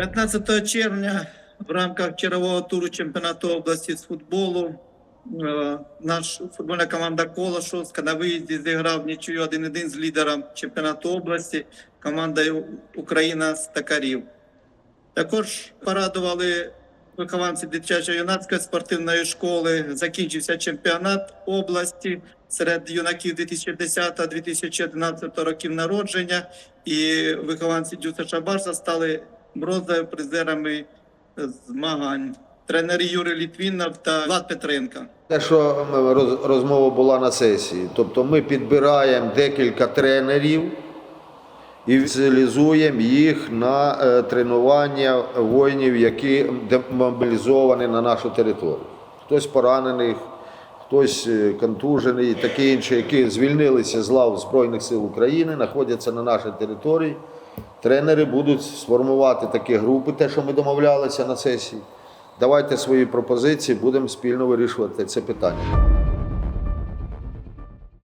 15 червня в рамках чергового туру чемпіонату області з футболу е, наша футбольна команда Колошовська на виїзді зіграв нічию 1-1 з лідером чемпіонату області командою Україна Стакарів. Також порадували вихованці дитячо-юнацької спортивної школи. Закінчився чемпіонат області серед юнаків 2010-2011 років народження. І вихованці Дюса Шабарса стали бронзовими призерами змагань. Тренери Юрій Літвінов та Влад Петренко. Те, що розмова була на сесії, тобто ми підбираємо декілька тренерів і спеціалізуємо їх на е, тренування воїнів, які демобілізовані на нашу територію. Хтось поранений, хтось е, контужений таке інше, які звільнилися з лав Збройних сил України, знаходяться на нашій території. Тренери будуть сформувати такі групи, те, що ми домовлялися на сесії. Давайте свої пропозиції, будемо спільно вирішувати це питання.